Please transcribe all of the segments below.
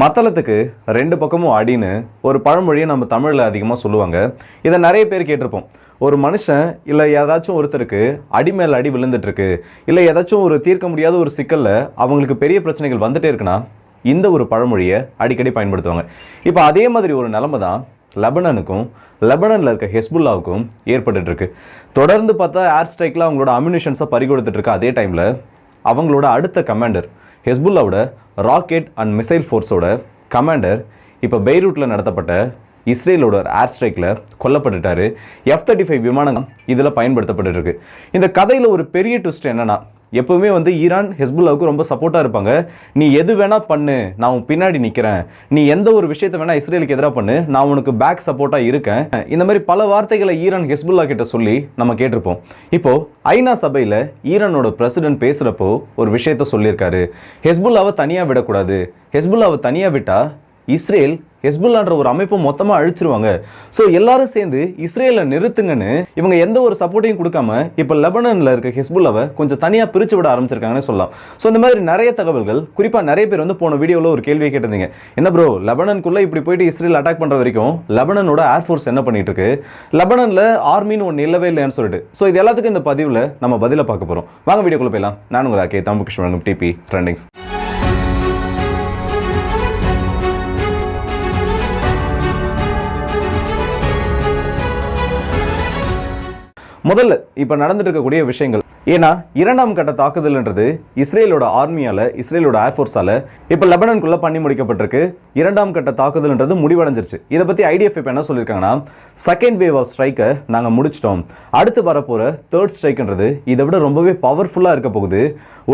மத்தளத்துக்கு ரெண்டு பக்கமும் அடின்னு ஒரு பழமொழியை நம்ம தமிழில் அதிகமாக சொல்லுவாங்க. இதை நிறைய பேர் கேட்டிருப்போம். ஒரு மனுஷன் இல்லை ஏதாச்சும் ஒருத்தருக்கு அடி மேல் அடி விழுந்துட்டுருக்கு இல்லை ஏதாச்சும் ஒரு தீர்க்க முடியாத ஒரு சிக்கலில் அவங்களுக்கு பெரிய பிரச்சனைகள் வந்துட்டே இருக்குன்னா இந்த ஒரு பழமொழியை அடிக்கடி பயன்படுத்துவாங்க. இப்போ அதே மாதிரி ஒரு நிலமை தான் லெபனனுக்கும் லெபனனில் இருக்க ஹெஸ்புல்லாவுக்கும் ஏற்பட்டுருக்கு தொடர்ந்து பார்த்தா ஏர் ஸ்ட்ரைக்கில் அவங்களோட அம்யூனிஷன்ஸை பறி இருக்க அதே டைமில் அவங்களோட அடுத்த கமாண்டர் ஹெஸ்புல்லாவோட ராக்கெட் அண்ட் மிசைல் ஃபோர்ஸோட கமாண்டர் இப்போ பெய்ரூட்டில் நடத்தப்பட்ட இஸ்ரேலோட ஏர் ஸ்ட்ரைக்கில் கொல்லப்பட்டுட்டார். எஃப் தேர்ட்டி ஃபைவ் விமானம் இதில் பயன்படுத்தப்பட்டுருக்கு. இந்த கதையில் ஒரு பெரிய ட்விஸ்ட் என்னென்னா எப்பவுமே வந்து ஈரான் ஹெஸ்புல்லாவுக்கு ரொம்ப சப்போர்ட்டாக இருப்பாங்க. நீ எது வேணால் பண்ணு நான் உன் பின்னாடி நிற்கிறேன் நீ எந்த ஒரு விஷயத்தை வேணால் இஸ்ரேலுக்கு எதிராக பண்ணு நான் உனக்கு பேக் சப்போர்ட்டாக இருக்கேன். இந்த மாதிரி பல வார்த்தைகளை ஈரான் ஹெஸ்புல்லா கிட்ட சொல்லி நம்ம கேட்டிருப்போம். இப்போ ஐநா சபையில் ஈரானோட பிரசிடென்ட் பேசுகிறப்போ ஒரு விஷயத்த சொல்லியிருக்காரு. ஹெஸ்புல்லாவை தனியாக விடக்கூடாது. ஹெஸ்புல்லாவை தனியாக விட்டால் இஸ்ரேல் ஹெஸ்புல்லான்ற ஒரு அமைப்பை மொத்தமாக அழிச்சிருவாங்க. ஸோ எல்லாரும் சேர்ந்து இஸ்ரேலை நிறுத்துங்கன்னு இவங்க எந்த ஒரு சப்போர்ட்டையும் கொடுக்காம இப்போ லெபனனில் இருக்க ஹெஸ்புல்லாவை கொஞ்சம் தனியாக பிரித்து விட ஆரம்பிச்சிருக்காங்கன்னு சொல்லலாம். ஸோ இந்த மாதிரி நிறைய தகவல்கள் குறிப்பாக நிறைய பேர் வந்து போன வீடியோவில் ஒரு கேள்வியை கேட்டிருந்தீங்க. என்ன ப்ரோ லெபனனுக்குள்ளே இப்படி போயிட்டு இஸ்ரேல் அட்டாக் பண்ணுற வரைக்கும் லெபனனோட ஏர்ஃபோர்ஸ் என்ன பண்ணிட்டு இருக்கு லெபனனில் ஆர்மின்னு ஒன்று இல்லவே இல்லைன்னு சொல்லிட்டு. ஸோ இது எல்லாத்துக்கும் இந்த பதிவில் நம்ம பதிலை பார்க்க போகிறோம் வாங்க வீடியோக்குள்ளே போயிடலாம். நான் உங்களுக்கு K Thambu Krishnan TP trendings முதல்ல இப்போ நடந்துட்டு இருக்கக்கூடிய விஷயங்கள். ஏன்னா இரண்டாம் கட்ட தாக்குதல்ன்றது இஸ்ரேலோட ஆர்மியால இஸ்ரேலோட ஏர்ஃபோர்ஸால இப்போ லெபனனுக்குள்ள பண்ணி முடிக்கப்பட்டிருக்கு. இரண்டாம் கட்ட தாக்குதல்ன்றது முடிவடைஞ்சிருச்சு. இதை பத்தி ஐடிஎஃப் இப்போ என்ன சொல்லியிருக்காங்கன்னா செகண்ட் வேவ் ஆஃப் ஸ்ட்ரைக்கை நாங்கள் முடிச்சிட்டோம். அடுத்து வரப்போற தேர்ட் ஸ்ட்ரைக்ன்றது இதை விட ரொம்பவே பவர்ஃபுல்லாக இருக்க போகுது.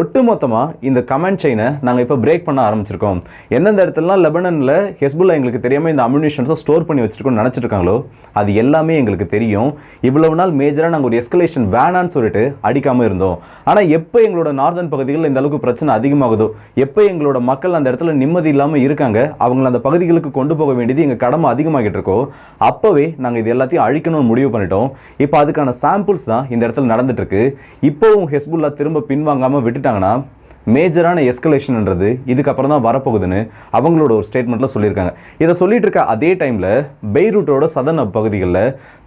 ஒட்டுமொத்தமாக இந்த கமெண்ட் செயினை நாங்கள் இப்போ பிரேக் பண்ண ஆரம்பிச்சிருக்கோம். எந்தெந்த இடத்துலலாம் லெபனனில் ஹெஸ்புல்லா எங்களுக்கு தெரியாமல் இந்த அம்யூனிஷன்ஸை ஸ்டோர் பண்ணி வச்சிருக்கோம்னு நினச்சிருக்காங்களோ அது எல்லாமே எங்களுக்கு தெரியும். இவ்வளவு நாள் மேஜராக நாங்கள் ஒரு எஸ்கலேஷன் வேணான்னு சொல்லிட்டு அடிக்காமல் இருந்தோம். ஆனால் எப்போ எங்களோட நார்தன் பகுதிகளில் இந்த அளவுக்கு பிரச்சனை அதிகமாகுதோ எப்போ எங்களோட மக்கள் அந்த இடத்துல நிம்மதி இல்லாமல் இருக்காங்க அவங்கள அந்த பகுதிகளுக்கு கொண்டு போக வேண்டியது எங்கள் கடமை அதிகமாகிட்டு இருக்கோ அப்போவே நாங்கள் இது எல்லாத்தையும் அழிக்கணும்னு முடிவு பண்ணிட்டோம். இப்போ அதுக்கான சாம்பிள்ஸ் தான் இந்த இடத்துல நடந்துட்டு இருக்கு. இப்போவும் ஹெஸ்புல்லா திரும்ப பின்வாங்காமல் விட்டுட்டாங்கன்னா மேஜரான எஸ்கலேஷன்ன்றது இதுக்கப்புறம் தான் வரப்போகுதுன்னு அவங்களோட ஒரு ஸ்டேட்மெண்ட்டில் சொல்லியிருக்காங்க. இதை சொல்லிட்டு இருக்க அதே டைமில் பெய்ரூட்டோட சதன பகுதிகளில்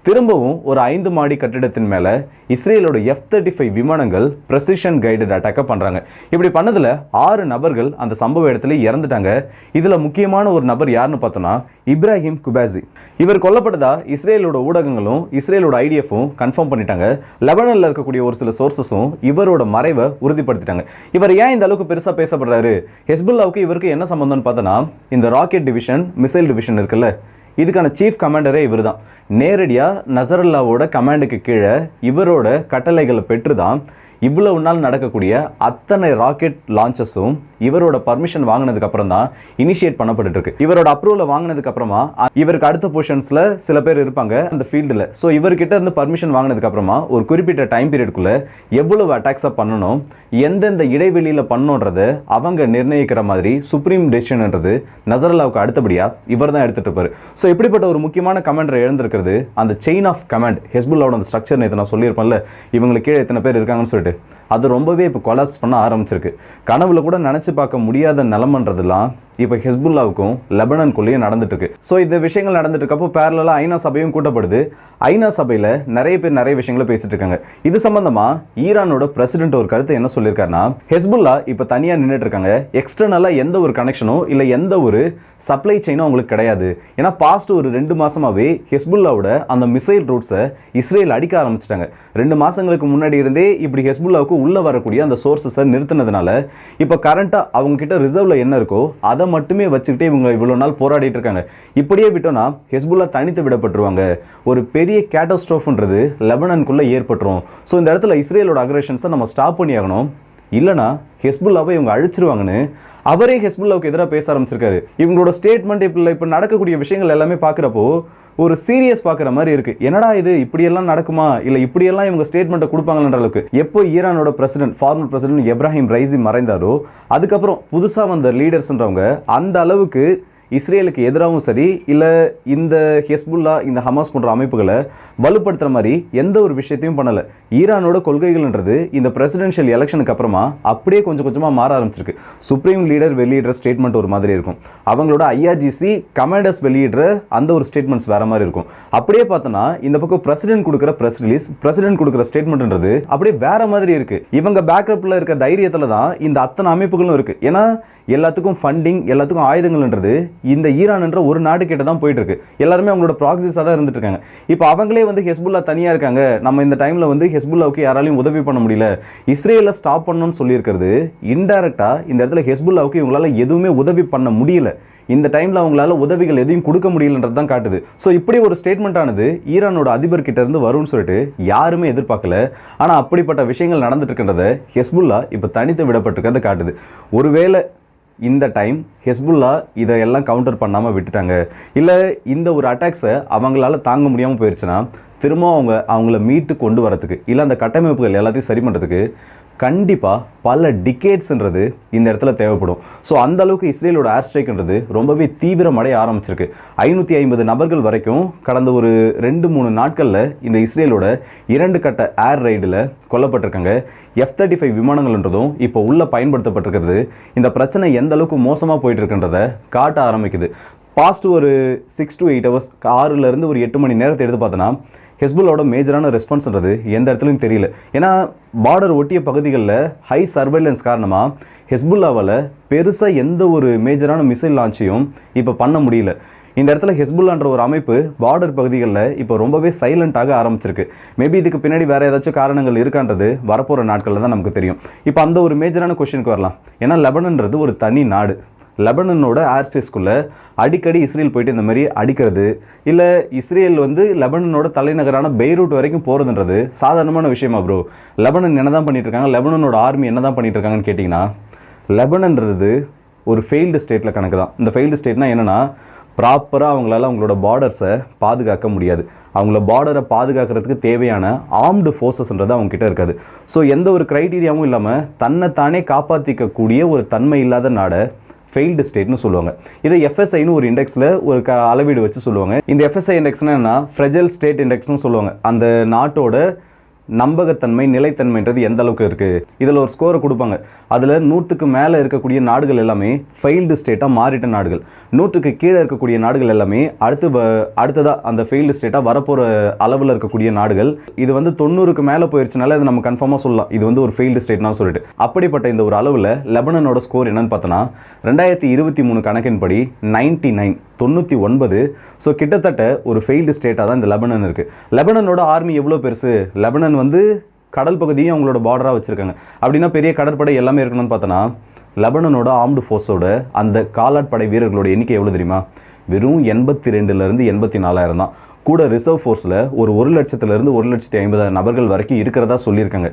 திரும்பவும் ஒரு ஐந்து மாடி கட்டிடத்தின் மேலே இஸ்ரேலோட எஃப் தேர்ட்டி ஃபைவ் விமானங்கள் ப்ரெசிஷன் கைடட் அட்டாக்கை பண்ணுறாங்க இப்படி பண்ணதில் ஆறு நபர்கள் அந்த சம்பவ இடத்துல இறந்துட்டாங்க. இதில் முக்கியமான ஒரு நபர் யாருன்னு பார்த்தோன்னா இப்ராஹிம் குபாசி. இவர் கொல்லப்பட்டதா இஸ்ரேலோட ஊடகங்களும் இஸ்ரேலோட ஐடிஎஃப்பும் கன்ஃபார்ம் பண்ணிட்டாங்க. லெபனனில் இருக்கக்கூடிய ஒரு சில சோர்சஸும் இவரோட மறைவை உறுதிப்படுத்திட்டாங்க. இவர் ஏன் இந்த அளவுக்கு பெருசாக பேசப்படுறாரு? ஹெஸ்புல்லாவுக்கு இவருக்கு என்ன சம்மந்தம்னு பார்த்தோன்னா இந்த ராக்கெட் டிவிஷன் மிசைல் டிவிஷன் இருக்குல்ல இதுக்கான சீஃப் கமாண்டரே இவர் தான் நேரடியாக நசரல்லாவோட கமாண்டுக்கு கீழே இவரோட கட்டளைகளை பெற்று தான் இவ்வளவு நாள் நடக்கக்கூடிய அத்தனை ராக்கெட் லான்ச்சஸும் இவரோட பர்மிஷன் வாங்கினதுக்கு அப்புறம் தான் இனிஷியேட் பண்ணப்பட்டு இருக்கு இவரோட அப்ரூவலை வாங்கினதுக்கு அப்புறமா இவருக்கு அடுத்த பொசிஷன்ஸ்ல சில பேர் இருப்பாங்க அந்த ஃபீல்டில் ஸோ இவர்கிட்ட இருந்து பர்மிஷன் வாங்கினதுக்கு அப்புறமா ஒரு குறிப்பிட்ட டைம் பீரியடுக்குள்ள எவ்வளவு அட்டாக்ஸை பண்ணணும் எந்தெந்த இடைவெளியில் பண்ணணுன்றத அவங்க நிர்ணயிக்கிற மாதிரி சுப்ரீம் டெசிஷன்ன்றது நசரல்லாவுக்கு அடுத்தபடியாக இவர் தான் எடுத்துகிட்டு இருப்பார் ஸோ இப்படிப்பட்ட ஒரு முக்கியமான கமாண்டர் எழுந்திருக்கிறது அந்த செயின் ஆஃப் கமாண்ட் ஹெஸ்புல்லாவோட அந்த ஸ்ட்ரக்சர் நேற்று நான் சொல்லியிருப்பேன்ல இவங்களுக்கு கீழே எத்தனை பேர் இருக்காங்கன்னு சொல்லிட்டு. அது ரொம்பவே இப்போ கொலாப்ஸ் பண்ண ஆரம்பிச்சிருக்கு. கனவுல கூட நினச்சி பார்க்க முடியாத நிலமன்றதுலாம் இப்போ ஹெஸ்புல்லாவுக்கும் லெபனனுக்குள்ளேயும் நடந்துட்டு இருக்கு ஸோ இந்த விஷயங்கள் நடந்துட்டு இருக்கப்போ பேரலாக ஐநா சபையும் கூட்டப்படுது. ஐநா சபையில் நிறைய பேர் நிறைய விஷயங்களை பேசிட்டு இருக்காங்க இது சம்பந்தமா ஈரானோட பிரசிடென்ட் ஒரு கருத்தை என்ன சொல்லியிருக்காருன்னா ஹெஸ்புல்லா இப்போ தனியாக நின்றுட்டு இருக்காங்க எக்ஸ்டர்னலாக எந்த ஒரு கனெக்ஷனோ இல்லை எந்த ஒரு சப்ளை செயினும் அவங்களுக்கு கிடையாது. ஏன்னா பாஸ்ட் ஒரு ரெண்டு மாசமாவே ஹெஸ்புல்லாவோட அந்த மிசைல் ரூட்ஸை இஸ்ரேல் அடிக்க ஆரம்பிச்சிட்டாங்க. ரெண்டு மாசங்களுக்கு முன்னாடி இருந்தே இப்படி ஹெஸ்புல்லாவுக்கு உள்ள வரக்கூடிய அந்த சோர்சஸை நிறுத்தினதுனால இப்போ கரண்ட்டாக அவங்க கிட்ட ரிசர்வ்ல என்ன இருக்கோ அதை மட்டுமே வச்சுக்கிட்டே இவங்க இவ்வளோ நாள் போராடிட்டு இருக்காங்க. இப்படியே விட்டோம்னா ஹெஸ்புல்லா தனித்து விடப்பட்டுருவாங்க. ஒரு பெரிய கேட்டஸ்ட்ரோஃப்ன்றது லெபனனுக்குள்ள ஏற்பட்டுரும். ஸோ இந்த இடத்துல இஸ்ரேலோட அக்ரேஷன்ஸை நம்ம ஸ்டாப் பண்ணி ஆகணும் இல்லைனா ஹெஸ்புல்லாவை இவங்க அழிச்சிருவாங்கன்னு அவரே ஹெஸ்புல்லாவுக்கு எதிராக பேச ஆரம்பிச்சிருக்காரு. இவங்களோட ஸ்டேட்மெண்ட் இப்போ இப்போ நடக்கக்கூடிய விஷயங்கள் எல்லாமே பார்க்குறப்போ ஒரு சீரியஸ் பார்க்குற மாதிரி இருக்குது என்னடா இது? இப்படியெல்லாம் நடக்குமா? இல்லை இப்படியெல்லாம் இவங்க ஸ்டேட்மெண்ட்டை கொடுப்பாங்கன்ற அளவுக்கு எப்போ ஈரானோட president former president Ebrahim Raisi மறைந்தாரோ அதுக்கப்புறம் புதுசாக வந்த லீடர்ஸ்ன்றவங்க அந்த அளவுக்கு இஸ்ரேலுக்கு எதிராகவும் சரி இல்லை இந்த ஹெஸ்புல்லா இந்த ஹமாஸ் போன்ற அமைப்புகளை வலுப்படுத்துகிற மாதிரி எந்த ஒரு விஷயத்தையும் பண்ணலை. ஈரானோட கொள்கைகள்ன்றது இந்த பிரசிடென்ஷியல் எலெக்ஷனுக்கு அப்புறமா அப்படியே கொஞ்சம் கொஞ்சமாக மாற ஆரம்பிச்சிருக்கு. சுப்ரீம் லீடர் வெளியிடுற ஸ்டேட்மெண்ட் ஒரு மாதிரி இருக்கும். அவங்களோட ஐஆர்ஜிசி கமாண்டர்ஸ் வெளியிடுற அந்த ஒரு ஸ்டேட்மெண்ட்ஸ் வேற மாதிரி இருக்கும். அப்படியே பார்த்தோன்னா இந்த பக்கம் பிரசிடென்ட் கொடுக்குற ப்ரெஸ் ரிலீஸ் பிரசிடென்ட் கொடுக்குற ஸ்டேட்மெண்ட்ன்றது அப்படியே வேற மாதிரி இருக்குது இவங்க பேக்கப்பில் இருக்க தைரியத்தில் தான் இந்த அத்தனை அமைப்புகளும் இருக்குது ஏன்னா எல்லாத்துக்கும் ஃபண்டிங் எல்லாத்துக்கும் ஆயுதங்கள்ன்றது இந்த ஈரான் என்ற ஒரு நாடு கிட்ட தான் போயிட்டு இருக்கு. எல்லாருமே அவங்களோட ப்ராக்சிஸாக தான் இருந்துட்டு இருக்காங்க. இப்போ அவங்களே வந்து ஹெஸ்புல்லா தனியாக இருக்காங்க. நம்ம இந்த டைமில் வந்து ஹெஸ்புல்லாவுக்கு யாராலையும் உதவி பண்ண முடியல. இஸ்ரேலில் ஸ்டாப் பண்ணணும்னு சொல்லியிருக்கிறது இன்டெரக்டாக இந்த இடத்துல ஹெஸ்புல்லாவுக்கு இவங்களால எதுவுமே உதவி பண்ண முடியல. இந்த டைமில் அவங்களால உதவிகள் எதையும் கொடுக்க முடியலன்றது தான் காட்டுது. ஸோ இப்படி ஒரு ஸ்டேட்மெண்ட் ஆனது ஈரானோட அதிபர் கிட்ட இருந்து வரும்னு சொல்லிட்டு யாருமே எதிர்பார்க்கல. ஆனால் அப்படிப்பட்ட விஷயங்கள் நடந்துட்டு இருக்கின்றத ஹெஸ்புல்லா இப்போ தனித்து விடப்பட்டிருக்கிறத காட்டுது. ஒருவேளை இந்த டைம் ஹெஸ்புல்லா இதையெல்லாம் கவுண்டர் பண்ணாமல் விட்டுட்டாங்க. இல்லை இந்த ஒரு அட்டாக்ஸை அவங்களால தாங்க முடியாமல் போயிடுச்சுன்னா திரும்ப அவங்க அவங்கள மீட்டு கொண்டு வரதுக்கு இல்லை அந்த கட்டமைப்புகள் எல்லாத்தையும் சரி பண்ணுறதுக்கு கண்டிப்பாக பல டிகேட்ஸ்ன்றது இந்த இடத்துல தேவைப்படும். ஸோ அந்த அளவுக்கு இஸ்ரேலோட ஏர் ஸ்ட்ரைக்ன்றது ரொம்பவே தீவிரமடைய ஆரம்பிச்சிருக்கு. ஐநூற்றி ஐம்பது நபர்கள் வரைக்கும் கடந்த ஒரு ரெண்டு மூணு நாட்களில் இந்த இஸ்ரேலோட இரண்டு கட்ட ஏர் ரைடில் கொல்லப்பட்டிருக்காங்க. எஃப் தேர்ட்டி ஃபைவ் விமானங்கள்ன்றதும் இப்போ உள்ளே பயன்படுத்தப்பட்டிருக்கிறது. இந்த பிரச்சனை எந்த அளவுக்கு மோசமாக போயிட்டுருக்குன்றதை காட்ட ஆரம்பிக்குது. பாஸ்ட் ஒரு சிக்ஸ் டு எயிட் ஹவர்ஸ் ஆறுலேருந்து ஒரு எட்டு மணி நேரத்தை எடுத்து பார்த்தோன்னா ஹெஸ்புல்லோட மேஜரான ரெஸ்பான்ஸ்ன்றது எந்த இடத்துலையும் தெரியல. ஏன்னா பார்டர் ஒட்டிய பகுதிகளில் ஹை சர்வைலன்ஸ் காரணமாக ஹெஸ்புல்லாவால் பெருசாக எந்த ஒரு மேஜரான மிசைல் லான்ச்சையும் இப்போ பண்ண முடியல. இந்த இடத்துல ஹெஸ்புல்லான்ற ஒரு அமைப்பு பார்டர் பகுதிகளில் இப்போ ரொம்பவே சைலண்ட்டாக ஆரம்பிச்சிருக்கு. மேபி இதுக்கு பின்னாடி வேறு ஏதாச்சும் காரணங்கள் இருக்கான்றது வரப்போகிற நாட்களில் தான் நமக்கு தெரியும். இப்போ அந்த ஒரு மேஜரான கொஷினுக்கு வரலாம். ஏன்னா லெபனன்றது ஒரு தனி நாடு. லெபனனோட ஏர் ஸ்பேஸ்க்குள்ளே அடிக்கடி இஸ்ரேல் போயிட்டு இந்த மாதிரி அடிக்கிறது இல்லை இஸ்ரேல் வந்து லெபனனோட தலைநகரான பெய்ரூட் வரைக்கும் போகிறதுன்றது சாதாரணமான விஷயமா ப்ரோ லெபனன் என்ன தான் பண்ணிட்டு இருக்காங்க லெபனனோட ஆர்மி என்ன தான் பண்ணிகிட்ருக்காங்கன்னு கேட்டிங்கன்னா லெபனன்றது ஒரு ஃபெயில்டு ஸ்டேட்டில் கணக்கு தான் இந்த ஃபெயில்டு ஸ்டேட்னா என்னென்னா ப்ராப்பராக அவங்களால அவங்களோட பார்டர்ஸை பாதுகாக்க முடியாது. அவங்கள பார்டரை பாதுகாக்கிறதுக்கு தேவையான ஆர்ம்டு ஃபோர்ஸஸ்ன்றது அவங்க கிட்ட இருக்காது. ஸோ எந்த ஒரு க்ரைட்டீரியாவும் இல்லாமல் தன்னைத்தானே காப்பாற்றிக்கக்கூடிய ஒரு தன்மை இல்லாத நாடை ஃபெயில்டு ஸ்டேட்னு சொல்லுவாங்க. இதை எஃப்எஸ்ஐன்னு ஒரு இண்டெக்ஸில் ஒரு க அளவீடு வச்சு சொல்லுவாங்க. இந்த எஃப்எஸ்ஐ இண்டெக்ஸ்னா என்ன ஃப்ரெஜல் ஸ்டேட் இண்டெக்ஸ்னு சொல்லுவாங்க. அந்த நாட்டோட நம்பகத்தன்மை நிலைத்தன்மைன்றது எந்த அளவுக்கு இருக்குது இதில் ஒரு ஸ்கோரை கொடுப்பாங்க. அதில் நூற்றுக்கு மேலே இருக்கக்கூடிய நாடுகள் எல்லாமே ஃபெயில்டு ஸ்டேட்டாக மாறிட்ட நாடுகள். நூற்றுக்கு கீழே இருக்கக்கூடிய நாடுகள் எல்லாமே அடுத்து அடுத்ததாக அந்த ஃபெயில்டு ஸ்டேட்டாக வரப்போகிற அளவில் இருக்கக்கூடிய நாடுகள். இது வந்து தொண்ணூறுக்கு மேலே போயிடுச்சுனால அது நம்ம கன்ஃபார்மாக சொல்லலாம். இது வந்து ஒரு ஃபெயில்டு ஸ்டேட்னா சொல்லிட்டு. அப்படிப்பட்ட இந்த ஒரு அளவில் லெபனனோட ஸ்கோர் என்னன்னு பார்த்தோன்னா ரெண்டாயிரத்தி இருபத்தி மூணு கணக்கின்படி நைன்டி நைன் தொண்ணூற்றி ஒன்பது. ஸோ கிட்டத்தட்ட ஒரு ஃபெயில்டு ஸ்டேட்டாக தான் இந்த லெபனன் இருக்குது லெபனனோட ஆர்மி எவ்வளோ பெருசு? லெபனன் வந்து கடல் பகுதியும் அவங்களோட பார்டராக வச்சுருக்காங்க. அப்படின்னா பெரிய கடற்படை எல்லாமே இருக்கணும்னு பார்த்தோன்னா லெபனனோட ஆர்ம்டு ஃபோர்ஸோட அந்த காலாட்படை வீரர்களோட எண்ணிக்கை எவ்வளோ தெரியுமா? வெறும் எண்பத்தி ரெண்டுலேருந்து எண்பத்தி நாலாயிரம் தான். கூட ரிசர்வ் ஃபோர்ஸில் ஒரு ஒரு லட்சத்துலேருந்து ஒரு லட்சத்தி ஐம்பதாயிரம் நபர்கள் வரைக்கும் இருக்கிறதா சொல்லியிருக்காங்க.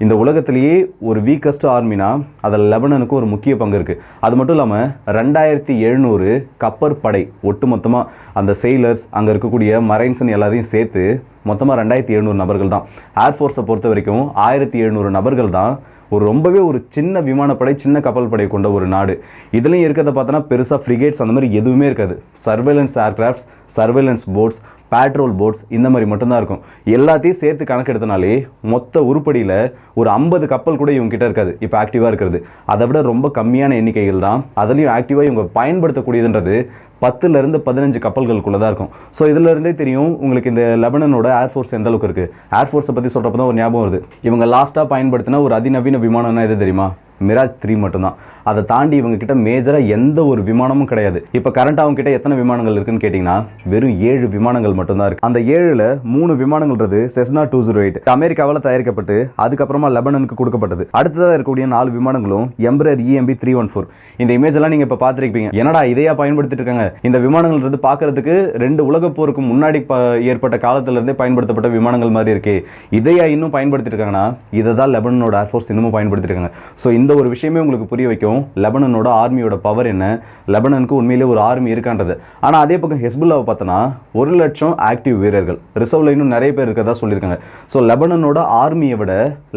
இந்த உலகத்திலேயே ஒரு வீக்கஸ்ட் ஆர்மினா அதில் லெபனனுக்கு ஒரு முக்கிய பங்கு இருக்குது அது மட்டும் இல்லாமல் ரெண்டாயிரத்தி எழுநூறு கப்பற்படை ஒட்டுமொத்தமாக அந்த செயிலர்ஸ் அங்கே இருக்கக்கூடிய மரைன்ஸன் எல்லாத்தையும் சேர்த்து மொத்தமாக ரெண்டாயிரத்தி எழுநூறு நபர்கள் தான். ஏர்ஃபோர்ஸை பொறுத்த வரைக்கும் ஆயிரத்தி எழுநூறு நபர்கள் தான் ஒரு ரொம்பவே ஒரு சின்ன விமானப்படை சின்ன கப்பல் படை கொண்ட ஒரு நாடு. இதுலேயும் இருக்கிறத பார்த்தோன்னா பெருசாக ஃப்ரிகேட்ஸ் அந்த மாதிரி எதுவுமே இருக்காது. Surveillance aircrafts surveillance boats patrol boats இந்த மாதிரி மட்டும்தான் இருக்கும். எல்லாத்தையும் சேர்த்து கணக்கெடுத்தனாலே மொத்த உருப்படியில் ஒரு ஐம்பது கப்பல் கூட இவங்ககிட்ட இருக்காது. இப்போ ஆக்டிவாக இருக்கிறது. அதை விட ரொம்ப கம்மியான எண்ணிக்கைகள் தான் அதுலேயும் ஆக்டிவாக இவங்க பயன்படுத்தக்கூடியதுன்றது பத்துலேருந்து பதினஞ்சு கப்பல்களுக்குள்ளே தான் இருக்கும். ஸோ இதுல இருந்தே தெரியும் உங்களுக்கு இந்த லெபனனோட ஏர்ஃபோர்ஸ் எந்த அளவுக்கு இருக்குது ஏர்ஃபோர்ஸை பற்றி சொல்கிறப்ப தான் ஒரு ஞாபகம் வருது. இவங்க லாஸ்ட்டாக பயன்படுத்தின ஒரு அதிநவீன விமானம்னா எது தெரியுமா? மிராஜ் த்ரீ மட்டும்தான். அதை தாண்டி இவங்க கிட்ட மேஜராக எந்த ஒரு விமானமும் கிடையாது. இப்போ கரண்ட் அவங்க கிட்ட எத்தனை விமானங்கள் இருக்குன்னு கேட்டிங்கன்னா வெறும் ஏழு விமானங்கள் மட்டும்தான் இருக்கு. அந்த ஏழில் மூணு விமானங்கள்ன்றது செஸ்னா டூ ஜீரோ எயிட் அமெரிக்காவில் தயாரிக்கப்பட்டு அதுக்கப்புறமா லெபனனுக்கு கொடுக்கப்பட்டது. அடுத்ததாக இருக்கக்கூடிய நாலு விமானங்களும் Embraer EMB three one four இந்த இமேஜ் எல்லாம் நீங்கள் இப்போ பார்த்துருப்பீங்க. என்னடா இதையா பயன்படுத்திட்டு இருக்காங்க? இந்த விமானங்கள்ன்றது பார்க்கறதுக்கு ரெண்டு உலக போருக்கு முன்னாடி ப- ஏற்பட்ட காலத்திலிருந்தே பயன்படுத்தப்பட்ட விமானங்கள் மாதிரி இருக்கு. இதையா இன்னும் பயன்படுத்திட்டு இருக்காங்கன்னா இதை தான் லெபனனோட ஏர்ஃபோர்ஸ் இன்னமும் பயன்படுத்திட்டு இருக்காங்க. ஸோ இந்த இந்த ஒரு விஷயமே உங்களுக்கு புரிய வைக்கும் லெபனனோட ஆர்மியோட பவர் என்ன? லெபனனுக்கு உண்மையிலே ஒரு ஆர்மி இருக்கான்றது. ஆனால் அதே பக்கம் ஹெஸ்புல்லாவை பார்த்தோன்னா ஒரு லட்சம் ஆக்டிவ் வீரர்கள். ரிசர்வ்ல இன்னும் நிறைய பேர் இருக்கதா சொல்லியிருக்காங்க. ஸோ லெபனனோட ஆர்மியை விட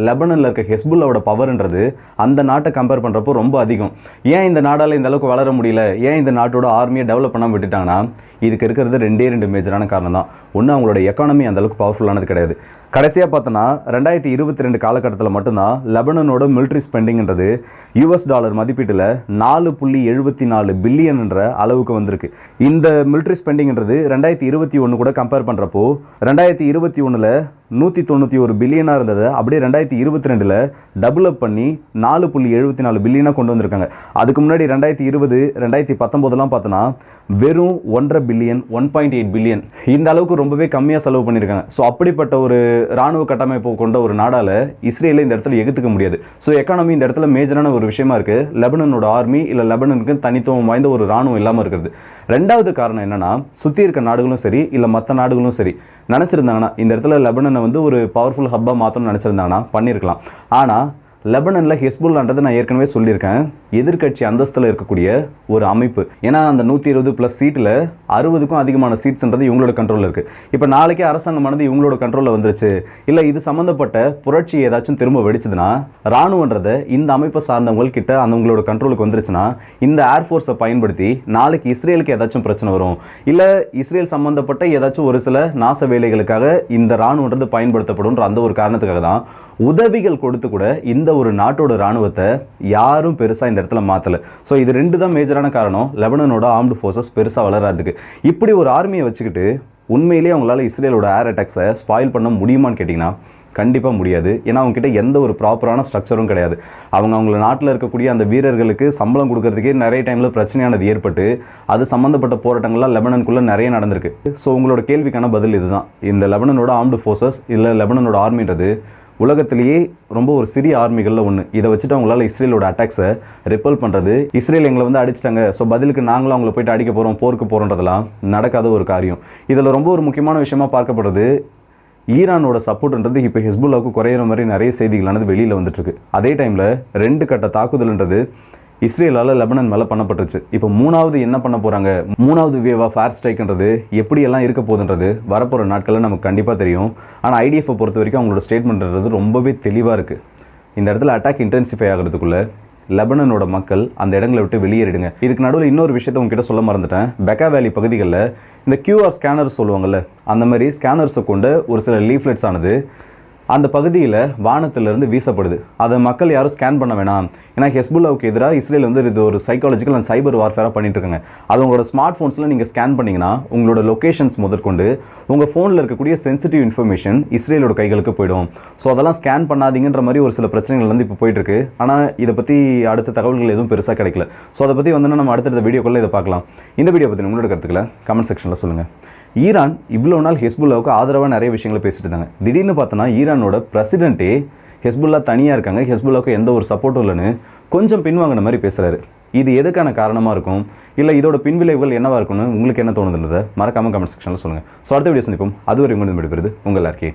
லெபனனில் இருக்க ஹெஸ்புல்லாவோட பவர்ன்றது அந்த நாட்டை கம்பேர் பண்ணுறப்போ ரொம்ப அதிகம். ஏன் இந்த நாடால் இந்த அளவுக்கு வளர முடியல? ஏன் இந்த நாட்டோட ஆர்மியை டெவலப் பண்ணாம விட்டுட்டாங்கன்னா இதுக்கு இருக்கிறது ரெண்டே ரெண்டு மேஜரான காரணம் தான். ஒன்று அவங்களோட எக்கானமி அந்த அளவுக்கு பவர்ஃபுல்லானது கிடையாது. கடைசியாக பார்த்தோன்னா ரெண்டாயிரத்தி இருபத்தி ரெண்டு காலகட்டத்தில் மட்டும்தான் லெபனனோட மிலிட்ரி ஸ்பெண்டிங்ன்றது யூஎஸ் டாலர் மதிப்பீட்டில் நாலு புள்ளி எழுபத்தி நாலு பில்லியன்ன்ற அளவுக்கு வந்திருக்கு. இந்த மிலிட்ரி ஸ்பெண்டிங்ன்றது ரெண்டாயிரத்தி இருபத்தி ஒன்று கூட கம்பேர் பண்ணுறப்போ ரெண்டாயிரத்தி இருபத்தி ஒன்றில் நூற்றி தொண்ணூற்றி ஒரு பில்லியனாக இருந்ததை அப்படியே ரெண்டாயிரத்தி இருபத்தி ரெண்டில் டபுள் அப் பண்ணி நாலு புள்ளி எழுபத்தி நாலு பில்லியனாக கொண்டு வந்திருக்காங்க. அதுக்கு முன்னாடி ரெண்டாயிரத்தி இருபது ரெண்டாயிரத்தி பத்தொம்போதெலாம் பார்த்தோன்னா வெறும் ஒன்றரை billion one point eight billion. இந்த அளவுக்கு ரொம்பவே கம்மியாக செலவு பண்ணியிருக்காங்க ஸோ அப்படிப்பட்ட ஒரு ராணுவ கட்டமைப்பு கொண்ட ஒரு நாடால் இஸ்ரேலை இந்த இடத்துல எகுத்துக்க முடியாது. ஸோ எக்கானமி இந்த இடத்துல மேஜரான ஒரு விஷயமா இருக்குது லெபனனோட ஆர்மி இல்லை லெபனனுக்கு தனித்துவம் வாய்ந்த ஒரு ராணுவம் இல்லாமல் இருக்கிறது. ரெண்டாவது காரணம் என்னென்னா சுற்றி இருக்க நாடுகளும் சரி இல்லை மற்ற நாடுகளும் சரி நினச்சிருந்தாங்கன்னா இந்த இடத்துல லெபனனை வந்து ஒரு பவர்ஃபுல் ஹப்பாக மாற்றணும்னு நினச்சிருந்தாங்கன்னா பண்ணியிருக்கலாம் ஆனால் லெபனனில் ஹெஸ்புல்லான்றது நான் ஏற்கனவே சொல்லியிருக்கேன். எதிர்க்கட்சி அந்தஸ்தில் இருக்கக்கூடிய ஒரு அமைப்பு. ஏன்னா அந்த நூற்றி இருபது ப்ளஸ் சீட்டில் அறுபதுக்கும் அதிகமான சீட்ஸ்ன்றது இவங்களோட கண்ட்ரோலில் இருக்குது இப்போ நாளைக்கே அரசாங்கமானது இவங்களோட கண்ட்ரோலில் வந்துருச்சு. இல்லை இது சம்மந்தப்பட்ட புரட்சி ஏதாச்சும் திரும்ப வெடிச்சதுன்னா ராணுவன்றதை இந்த அமைப்பை சார்ந்தவங்கக்கிட்ட அந்தவங்களோட கண்ட்ரோலுக்கு வந்துருச்சுன்னா இந்த ஏர்ஃபோர்ஸை பயன்படுத்தி நாளைக்கு இஸ்ரேலுக்கு ஏதாச்சும் பிரச்சனை வரும். இல்லை இஸ்ரேல் சம்மந்தப்பட்ட ஏதாச்சும் ஒரு சில நாச வேலைகளுக்காக இந்த ராணுவன்றது பயன்படுத்தப்படும்ன்ற அந்த ஒரு காரணத்துக்காக தான் உதவிகள் கொடுத்து கூட இந்த ஒரு நாட்டோட ராணுவத்தை யாரும் பெருசாக இந்த இடத்துல மாற்றலை ஸோ இது ரெண்டு தான் மேஜரான காரணம். லெபனனோட ஆர்ம்டு ஃபோர்ஸஸ் பெருசாக வளராதுக்கு. இப்படி ஒரு ஆர்மியை வச்சுக்கிட்டு உண்மையிலேயே அவங்களால இஸ்ரேலோட ஏர் அட்டாக்ஸை ஸ்பாயில் பண்ண முடியுமான்னு கேட்டிங்கன்னா கண்டிப்பாக முடியாது. ஏன்னா அவங்ககிட்ட எந்த ஒரு ப்ராப்பரான ஸ்ட்ரக்சரும் கிடையாது. அவங்க அவங்கள நாட்டில் இருக்கக்கூடிய அந்த வீரர்களுக்கு சம்பளம் கொடுக்கறதுக்கே நிறைய டைமில் பிரச்சனையானது ஏற்பட்டு அது சம்மந்தப்பட்ட போராட்டங்கள்லாம் லெபனனுக்குள்ளே நிறைய நடந்திருக்கு. ஸோ உங்களோட கேள்விக்கான பதில் இதுதான். இந்த லெபனனோட ஆர்ம்டு ஃபோர்ஸஸ் இல்லை லெபனனோட ஆர்மின்றது உலகத்திலேயே ரொம்ப ஒரு சிறிய ஆர்மிகளில் ஒன்று இதை வச்சுட்டு அவங்களால இஸ்ரேலோட அட்டாக்ஸை ரிப்பல் பண்ணுறது இஸ்ரேல் எங்களை வந்து அடிச்சிட்டாங்க. ஸோ பதிலுக்கு நாங்களும் அவங்கள போயிட்டு அடிக்க போகிறோம் போருக்கு போகிறோன்றதெல்லாம் நடக்காத ஒரு காரியம். இதில் ரொம்ப ஒரு முக்கியமான விஷயமா பார்க்கப்படுறது ஈரானோட சப்போர்ட்ன்றது இப்போ ஹிஸ்புல்லாவுக்கு குறையிற மாதிரி நிறைய செய்திகளானது வெளியில் வந்துட்டுருக்கு அதே டைமில் ரெண்டு கட்ட தாக்குதல்ன்றது இஸ்ரேலால் லெபனன் மேலே பண்ணப்பட்டுருச்சு. இப்போ மூணாவது என்ன பண்ண போகிறாங்க மூணாவது வேவ் ஆஃப் ஏர் ஸ்ட்ரைக்ன்றது எப்படியெல்லாம் இருக்க போகுதுன்றது வரப்போகிற நாட்களில் நமக்கு கண்டிப்பாக தெரியும். ஆனால் ஐடிஎஃப்பை பொறுத்த வரைக்கும் அவங்களோட ஸ்டேட்மெண்ட்ன்றது ரொம்பவே தெளிவாக இருக்குது இந்த இடத்துல அட்டாக் இன்டென்சிஃபை ஆகிறதுக்குள்ளே லெபனனோட மக்கள் அந்த இடங்களை விட்டு வெளியேறிடுங்க. இதுக்கு நடுவில் இன்னொரு விஷயத்த உங்ககிட்ட சொல்ல மறந்துட்டேன். பெக்கா வேலி பகுதிகளில் இந்த கியூஆர் ஸ்கேனர்ஸ் சொல்லுவாங்கள்ல அந்த மாதிரி ஸ்கேனர்ஸை கொண்டு ஒரு சில லீஃப்லெட்ஸ் ஆனது அந்த பகுதியில் வானத்திலிருந்து வீசப்படுது. அதை மக்கள் யாரும் ஸ்கேன் பண்ண வேணாம். ஏன்னா ஹெஸ்புல்லாவுக்கு எதிராக இஸ்ரேல் வந்து இது ஒரு சைக்காலஜிக்கல் அண்ட் சைபர் வார்ஃபேராக பண்ணிட்டு இருக்காங்க. அது உங்களோட ஸ்மார்ட் ஃபோன்ஸில் நீங்கள் ஸ்கேன் பண்ணிங்கன்னா உங்களோட லொக்கேஷன்ஸ் முதற்கொண்டு உங்கள் ஃபோனில் இருக்கக்கூடிய சென்சிட்டிவ் இன்ஃபர்மேஷன் இஸ்ரேலோட கைகளுக்கு போயிடும். ஸோ அதெல்லாம் ஸ்கேன் பண்ணாதீங்கன்ற மாதிரி ஒரு சில பிரச்சனைகள் வந்து இப்போ போயிட்டு இருக்கு ஆனால் இதை பற்றி அடுத்த தகவல்கள் எதுவும் பெருசாக கிடைக்கல. ஸோ அதை பற்றி வந்து நம்ம அடுத்தடுத்த வீடியோக்குள்ளே இதை பார்க்கலாம். இந்த வீடியோ பற்றி உங்களோட கருத்துக்களை கமெண்ட் செக்ஷனில் சொல்லுங்கள் ஈரான் இவ்வளோ நாள் ஹெஸ்புல்லாவுக்கு ஆதரவாக நிறைய விஷயங்களை பேசிட்டு இருந்தாங்க. திடீர்னு பார்த்தோன்னா ஈரானோட பிரசிடென்ட்டே ஹெஸ்புல்லா தனியாக இருக்காங்க. ஹெஸ்புல்லாவுக்கு எந்த ஒரு சப்போர்ட்டும் இல்லைன்னு கொஞ்சம் பின்வாங்கின மாதிரி பேசுகிறாரு இது எதுக்கான காரணமாக இருக்கும்? இல்லை இதோட பின்விளைவுகள் என்னவாக இருக்கும்னு உங்களுக்கு என்ன தோணுதுன்றதை மறக்காமல் கமெண்ட் செக்ஷனில் சொல்லுங்கள் ஸோ அடுத்த வீடியோ சந்திப்போம். அதுவரை உங்களிடம் விடுபெறுது உங்கள் எல்லாருக்கே